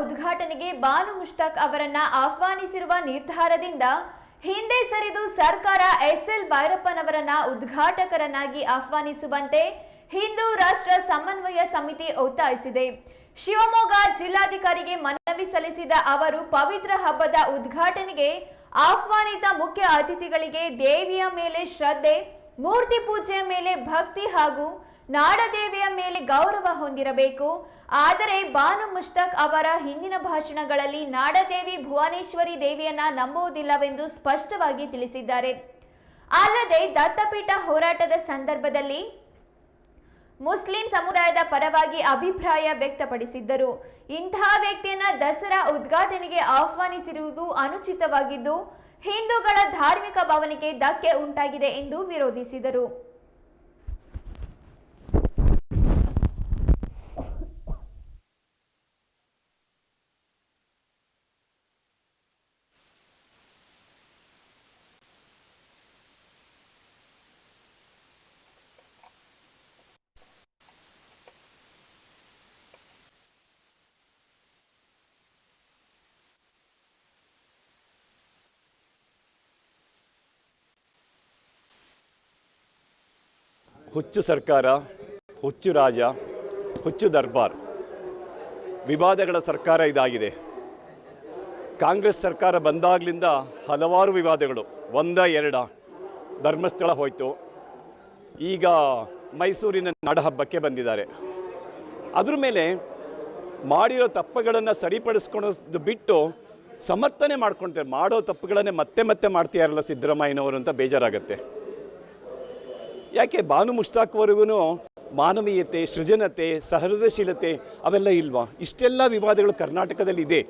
ಉದ್ಘಾಟನೆಗೆ ಬಾನು ಮುಷ್ತಾಕ್ ಅವರನ್ನ ಆಹ್ವಾನಿಸಿರುವ ನಿರ್ಧಾರದಿಂದ ಹಿಂದೆ ಸರಿದು ಸರ್ಕಾರ ಎಸ್ಎಲ್ ಭೈರಪ್ಪನವರನ್ನ ಉದ್ಘಾಟಕರನ್ನಾಗಿ ಆಹ್ವಾನಿಸುವಂತೆ ಹಿಂದೂ ರಾಷ್ಟ್ರ ಸಮನ್ವಯ ಸಮಿತಿ ಒತ್ತಾಯಿಸಿದೆ. ಶಿವಮೊಗ್ಗ ಜಿಲ್ಲಾಧಿಕಾರಿಗೆ ಮನವಿ ಸಲ್ಲಿಸಿದ ಅವರು ಪವಿತ್ರ ಹಬ್ಬದ ಉದ್ಘಾಟನೆಗೆ ಆಹ್ವಾನಿತ ಮುಖ್ಯ ಅತಿಥಿಗಳಿಗೆ ದೇವಿಯ ಮೇಲೆ ಶ್ರದ್ಧೆ, ಮೂರ್ತಿ ಪೂಜೆಯ ಮೇಲೆ ಭಕ್ತಿ ಹಾಗೂ ನಾಡದೇವಿಯ ಮೇಲೆ ಗೌರವ ಹೊಂದಿರಬೇಕು. ಆದರೆ ಬಾನು ಮುಷ್ತಕ್ ಅವರ ಹಿಂದಿನ ಭಾಷಣಗಳಲ್ಲಿ ನಾಡದೇವಿ ಭುವನೇಶ್ವರಿ ದೇವಿಯನ್ನ ನಂಬುವುದಿಲ್ಲವೆಂದು ಸ್ಪಷ್ಟವಾಗಿ ತಿಳಿಸಿದ್ದಾರೆ. ಅಲ್ಲದೆ ದತ್ತಪೀಠ ಹೋರಾಟದ ಸಂದರ್ಭದಲ್ಲಿ ಮುಸ್ಲಿಂ ಸಮುದಾಯದ ಪರವಾಗಿ ಅಭಿಪ್ರಾಯ ವ್ಯಕ್ತಪಡಿಸಿದ್ದರು. ಇಂತಹ ವ್ಯಕ್ತಿಯನ್ನ ದಸರಾ ಉದ್ಘಾಟನೆಗೆ ಆಹ್ವಾನಿಸಿರುವುದು ಅನುಚಿತವಾಗಿದ್ದು, ಹಿಂದೂಗಳ ಧಾರ್ಮಿಕ ಭಾವನೆಗೆ ಧಕ್ಕೆ ಉಂಟಾಗಿದೆ ಎಂದು ವಿರೋಧಿಸಿದರು. ಹುಚ್ಚು ಸರ್ಕಾರ, ಹುಚ್ಚು ರಾಜ, ಹುಚ್ಚು ದರ್ಬಾರ್. ವಿವಾದಗಳ ಸರ್ಕಾರ ಇದಾಗಿದೆ. ಕಾಂಗ್ರೆಸ್ ಸರ್ಕಾರ ಬಂದಾಗಲಿಂದ ಹಲವಾರು ವಿವಾದಗಳು. ಒಂದ, ಎರಡ ಧರ್ಮಸ್ಥಳ ಹೋಯಿತು. ಈಗ ಮೈಸೂರಿನ ನಾಡಹಬ್ಬಕ್ಕೆ ಬಂದಿದ್ದಾರೆ. ಅದ್ರ ಮೇಲೆ ಮಾಡಿರೋ ತಪ್ಪುಗಳನ್ನು ಸರಿಪಡಿಸ್ಕೊಳೋದು ಬಿಟ್ಟು ಸಮರ್ಥನೆ ಮಾಡ್ಕೊಳ್ತಾರೆ ಮಾಡೋ ತಪ್ಪುಗಳನ್ನೇ ಮತ್ತೆ ಮತ್ತೆ ಮಾಡ್ತೀಯಾರಲ್ಲ ಸಿದ್ದರಾಮಯ್ಯನವರು ಅಂತ ಬೇಜಾರಾಗತ್ತೆ. ಯಾಕೆ ಬಾನು ಮುಷ್ತಾಕ್ವರೆಗೂ ಮಾನವೀಯತೆ, ಸೃಜನತೆ, ಸಹೃದಯಶೀಲತೆ ಅವೆಲ್ಲ ಇಲ್ವಾ? ಇಷ್ಟೆಲ್ಲ ವಿವಾದಗಳು ಕರ್ನಾಟಕದಲ್ಲಿ ಇದೆ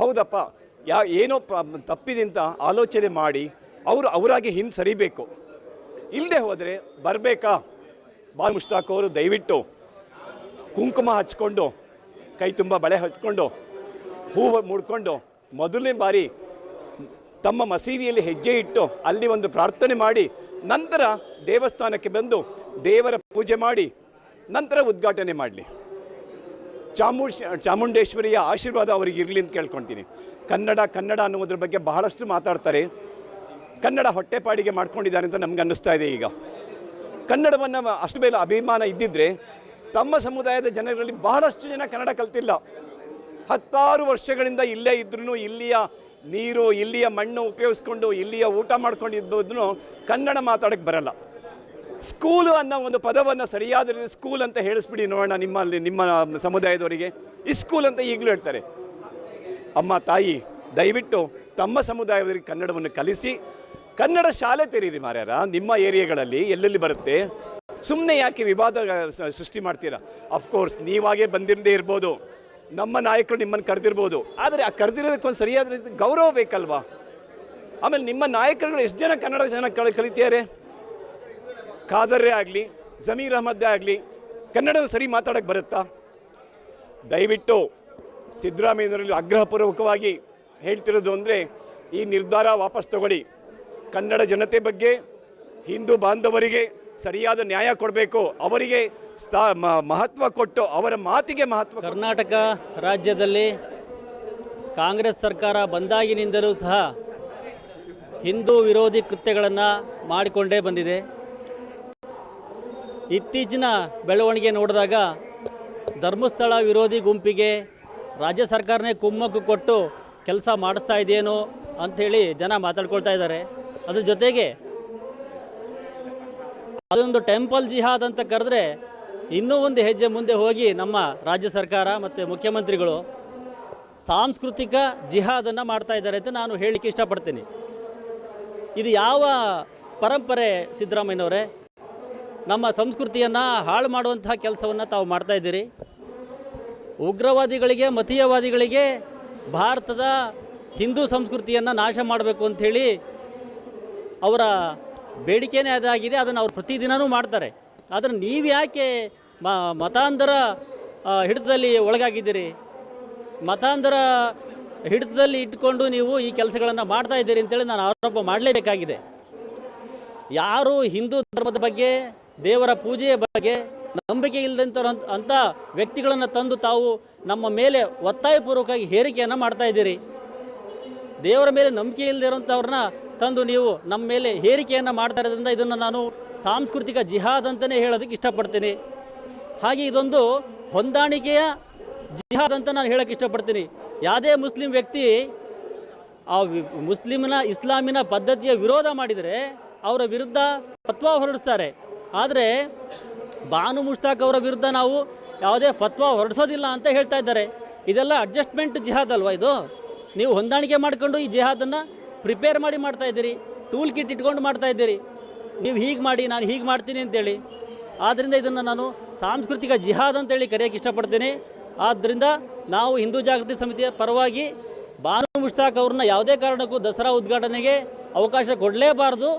ಹೌದಪ್ಪ, ಯಾ ಏನೋ ತಪ್ಪಿದೆ ಅಂತ ಆಲೋಚನೆ ಮಾಡಿ ಅವರು ಅವರಾಗಿ ಹಿಂದೆ ಸರಿಬೇಕು. ಇಲ್ಲದೆ ಹೋದರೆ ಬರಬೇಕಾ? ಬಾನು ಮುಷ್ತಾಕ್ ಅವರು ದಯವಿಟ್ಟು ಕುಂಕುಮ ಹಚ್ಕೊಂಡು, ಕೈ ತುಂಬ ಬಳೆ ಹಚ್ಕೊಂಡು ಹೂವು ಮುಡ್ಕೊಂಡು ಮೊದಲನೇ ಬಾರಿ ತಮ್ಮ ಮಸೀದಿಯಲ್ಲಿ ಹೆಜ್ಜೆ ಇಟ್ಟು ಅಲ್ಲಿ ಒಂದು ಪ್ರಾರ್ಥನೆ ಮಾಡಿ ನಂತರ ದೇವಸ್ಥಾನಕ್ಕೆ ಬಂದು ದೇವರ ಪೂಜೆ ಮಾಡಿ ನಂತರ ಉದ್ಘಾಟನೆ ಮಾಡಲಿ. ಚಾಮುಂಡ್ ಚಾಮುಂಡೇಶ್ವರಿಯ ಆಶೀರ್ವಾದ ಅವರಿಗೆ ಇರಲಿ ಅಂತ ಕೇಳ್ಕೊಳ್ತೀನಿ. ಕನ್ನಡ ಕನ್ನಡ ಅನ್ನುವುದ್ರ ಬಗ್ಗೆ ಬಹಳಷ್ಟು ಮಾತಾಡ್ತಾರೆ. ಕನ್ನಡ ಹೊಟ್ಟೆಪಾಡಿಗೆ ಮಾಡ್ಕೊಂಡಿದ್ದಾರೆ ಅಂತ ನಮ್ಗೆ ಅನ್ನಿಸ್ತಾ ಇದೆ ಈಗ. ಕನ್ನಡವನ್ನು ಅಷ್ಟು ಮೇಲೆ ಅಭಿಮಾನ ಇದ್ದಿದ್ರೆ ತಮ್ಮ ಸಮುದಾಯದ ಜನರಲ್ಲಿ ಬಹಳಷ್ಟು ಜನ ಕನ್ನಡ ಕಲ್ತಿಲ್ಲ. ಹತ್ತಾರು ವರ್ಷಗಳಿಂದ ಇಲ್ಲೇ ಇದ್ರೂ ಇಲ್ಲಿಯ ನೀರು, ಇಲ್ಲಿಯ ಮಣ್ಣು ಉಪಯೋಗಿಸ್ಕೊಂಡು ಇಲ್ಲಿಯ ಊಟ ಮಾಡ್ಕೊಂಡು ಇದ್ಬೋದು ಕನ್ನಡ ಮಾತಾಡಕ್ಕೆ ಬರಲ್ಲ. ಸ್ಕೂಲು ಅನ್ನೋ ಒಂದು ಪದವನ್ನು ಸರಿಯಾದ ರೀತಿ ಸ್ಕೂಲ್ ಅಂತ ಹೇಳಿಸ್ಬಿಡಿ ನೋಡೋಣ ನಿಮ್ಮಲ್ಲಿ, ನಿಮ್ಮ ಸಮುದಾಯದವರಿಗೆ. ಈ ಸ್ಕೂಲ್ ಅಂತ ಈಗಲೂ ಹೇಳ್ತಾರೆ. ಅಮ್ಮ, ತಾಯಿ, ದಯವಿಟ್ಟು ತಮ್ಮ ಸಮುದಾಯದವರಿಗೆ ಕನ್ನಡವನ್ನು ಕಲಿಸಿ. ಕನ್ನಡ ಶಾಲೆ ತೆರೀರಿ ಮಾರ್ಯಾರ, ನಿಮ್ಮ ಏರಿಯಾಗಳಲ್ಲಿ ಎಲ್ಲೆಲ್ಲಿ ಬರುತ್ತೆ? ಸುಮ್ಮನೆ ಯಾಕೆ ವಿವಾದ ಸೃಷ್ಟಿ ಮಾಡ್ತೀರಾ? ಅಫ್ಕೋರ್ಸ್ ನೀವಾಗೇ ಬಂದಿರದೇ ಇರ್ಬೋದು. ನಮ್ಮ ನಾಯಕರು ನಿಮ್ಮನ್ನು ಕರೆದಿರ್ಬೋದು. ಆದರೆ ಆ ಕರೆದಿರೋದಕ್ಕೊಂದು ಸರಿಯಾದ ರೀತಿ ಗೌರವ ಬೇಕಲ್ವಾ? ಆಮೇಲೆ ನಿಮ್ಮ ನಾಯಕರುಗಳು ಎಷ್ಟು ಜನ ಕನ್ನಡ ಜನ ಕಲಿ ಕಲಿತಿದ್ದಾರೆ? ಖಾದರ್ರೆ ಆಗಲಿ, ಜಮೀರ್ ಅಹಮದ್ದೇ ಆಗಲಿ ಕನ್ನಡ ಸರಿ ಮಾತಾಡೋಕ್ಕೆ ಬರುತ್ತಾ? ದಯವಿಟ್ಟು ಸಿದ್ದರಾಮಯ್ಯನವರಲ್ಲಿ ಆಗ್ರಹಪೂರ್ವಕವಾಗಿ ಹೇಳ್ತಿರೋದು ಅಂದರೆ ಈ ನಿರ್ಧಾರ ವಾಪಸ್ ತಗೊಳ್ಳಿ. ಕನ್ನಡ ಜನತೆ ಬಗ್ಗೆ, ಹಿಂದೂ ಬಾಂಧವರಿಗೆ ಸರಿಯಾದ ನ್ಯಾಯ ಕೊಡಬೇಕು, ಅವರಿಗೆ ಮಹತ್ವ ಕೊಟ್ಟು ಅವರ ಮಾತಿಗೆ ಮಹತ್ವ ಕರ್ನಾಟಕ ರಾಜ್ಯದಲ್ಲಿ ಕಾಂಗ್ರೆಸ್ ಸರ್ಕಾರ ಬಂದಾಗಿನಿಂದಲೂ ಸಹ ಹಿಂದೂ ವಿರೋಧಿ ಕೃತ್ಯಗಳನ್ನು ಮಾಡಿಕೊಂಡೇ ಬಂದಿದೆ. ಇತ್ತೀಚಿನ ಬೆಳವಣಿಗೆ ನೋಡಿದಾಗ ಧರ್ಮಸ್ಥಳ ವಿರೋಧಿ ಗುಂಪಿಗೆ ರಾಜ್ಯ ಸರ್ಕಾರನೇ ಕುಮ್ಮಕ್ಕು ಕೊಟ್ಟು ಕೆಲಸ ಮಾಡಿಸ್ತಾ ಇದೆಯೇನೋ ಅಂಥೇಳಿ ಜನ ಮಾತಾಡ್ಕೊಳ್ತಾ ಇದ್ದಾರೆ. ಅದ್ರ ಜೊತೆಗೆ ಅದೊಂದು ಟೆಂಪಲ್ ಜಿಹಾದ್ ಅಂತ ಕರೆದ್ರೆ ಇನ್ನೂ ಒಂದು ಹೆಜ್ಜೆ ಮುಂದೆ ಹೋಗಿ ನಮ್ಮ ರಾಜ್ಯ ಸರ್ಕಾರ ಮತ್ತು ಮುಖ್ಯಮಂತ್ರಿಗಳು ಸಾಂಸ್ಕೃತಿಕ ಜಿಹಾದನ್ನು ಮಾಡ್ತಾ ಇದ್ದಾರೆ ಅಂತ ನಾನು ಹೇಳಲಿಕ್ಕೆ ಇಷ್ಟಪಡ್ತೀನಿ. ಇದು ಯಾವ ಪರಂಪರೆ ಸಿದ್ದರಾಮಯ್ಯನವರೇ? ನಮ್ಮ ಸಂಸ್ಕೃತಿಯನ್ನು ಹಾಳು ಮಾಡುವಂತಹ ಕೆಲಸವನ್ನು ತಾವು ಮಾಡ್ತಾ ಇದ್ದೀರಿ. ಉಗ್ರವಾದಿಗಳಿಗೆ, ಮತೀಯವಾದಿಗಳಿಗೆ ಭಾರತದ ಹಿಂದೂ ಸಂಸ್ಕೃತಿಯನ್ನು ನಾಶ ಮಾಡಬೇಕು ಅಂಥೇಳಿ ಅವರ ಬೇಡಿಕೆನೇ ಅದಾಗಿದೆ, ಅದನ್ನು ಅವ್ರು ಪ್ರತಿದಿನವೂ ಮಾಡ್ತಾರೆ. ಆದರೆ ನೀವು ಯಾಕೆ ಮತಾಂಧರ ಹಿಡಿತದಲ್ಲಿ ಒಳಗಾಗಿದ್ದೀರಿ? ಮತಾಂಧರ ಹಿಡಿತದಲ್ಲಿ ಇಟ್ಕೊಂಡು ನೀವು ಈ ಕೆಲಸಗಳನ್ನು ಮಾಡ್ತಾ ಇದ್ದೀರಿ ಅಂತೇಳಿ ನಾನು ಆರೋಪ ಮಾಡಲೇಬೇಕಾಗಿದೆ. ಯಾರು ಹಿಂದೂ ಧರ್ಮದ ಬಗ್ಗೆ, ದೇವರ ಪೂಜೆಯ ಬಗ್ಗೆ ನಂಬಿಕೆ ಇಲ್ಲದಂತ ಅಂಥ ವ್ಯಕ್ತಿಗಳನ್ನು ತಂದು ತಾವು ನಮ್ಮ ಮೇಲೆ ಒತ್ತಾಯಪೂರ್ವಕವಾಗಿ ಹೇರಿಕೆಯನ್ನು ಮಾಡ್ತಾ ಇದ್ದೀರಿ. ದೇವರ ಮೇಲೆ ನಂಬಿಕೆ ಇಲ್ಲದೆ ಇರೋಂಥವ್ರನ್ನ ತಂದು ನೀವು ನಮ್ಮ ಮೇಲೆ ಹೇರಿಕೆಯನ್ನು ಮಾಡ್ತಾ ಇರೋದ್ರಿಂದ ಇದನ್ನು ನಾನು ಸಾಂಸ್ಕೃತಿಕ ಜಿಹಾದ್ ಅಂತಲೇ ಹೇಳೋದಕ್ಕೆ ಇಷ್ಟಪಡ್ತೀನಿ. ಹಾಗೆ ಇದೊಂದು ಹೊಂದಾಣಿಕೆಯ ಜಿಹಾದ್ ಅಂತ ನಾನು ಹೇಳೋಕ್ಕೆ ಇಷ್ಟಪಡ್ತೀನಿ. ಯಾವುದೇ ಮುಸ್ಲಿಂ ವ್ಯಕ್ತಿ ಆ ಮುಸ್ಲಿಮಿನ ಇಸ್ಲಾಮಿನ ಪದ್ಧತಿಯ ವಿರೋಧ ಮಾಡಿದರೆ ಅವರ ವಿರುದ್ಧ ಫತ್ವ ಹೊರಡಿಸ್ತಾರೆ. ಆದರೆ ಬಾನು ಮುಷ್ತಾಕ್ ಅವರ ವಿರುದ್ಧ ನಾವು ಯಾವುದೇ ಫತ್ವ ಹೊರಡಿಸೋದಿಲ್ಲ ಅಂತ ಹೇಳ್ತಾ ಇದ್ದಾರೆ. ಇದೆಲ್ಲ ಅಡ್ಜಸ್ಟ್ಮೆಂಟ್ ಜಿಹಾದ್ ಅಲ್ವಾ ಇದು? ನೀವು ಹೊಂದಾಣಿಕೆ ಮಾಡಿಕೊಂಡು ಈ ಜಿಹಾದನ್ನು ಪ್ರಿಪೇರ್ ಮಾಡಿ ಮಾಡ್ತಾ ಇದ್ದೀರಿ. ಟೂಲ್ ಕಿಟ್ ಇಟ್ಕೊಂಡು ಮಾಡ್ತಾ ಇದ್ದೀರಿ. ನೀವು ಹೀಗೆ ಮಾಡಿ, ನಾನು ಹೀಗೆ ಮಾಡ್ತೀನಿ ಅಂತೇಳಿ. ಆದ್ದರಿಂದ ಇದನ್ನು ನಾನು ಸಾಂಸ್ಕೃತಿಕ ಜಿಹಾದ್ ಅಂತೇಳಿ ಕರೆಯೋಕ್ಕೆ ಇಷ್ಟಪಡ್ತೀನಿ. ಆದ್ದರಿಂದ ನಾವು ಹಿಂದೂ ಜಾಗೃತಿ ಸಮಿತಿಯ ಪರವಾಗಿ ಬಾನು ಮುಷ್ತಾಕ್ ಅವ್ರನ್ನ ಯಾವುದೇ ಕಾರಣಕ್ಕೂ ದಸರಾ ಉದ್ಘಾಟನೆಗೆ ಅವಕಾಶ ಕೊಡಲೇಬಾರ್ದು.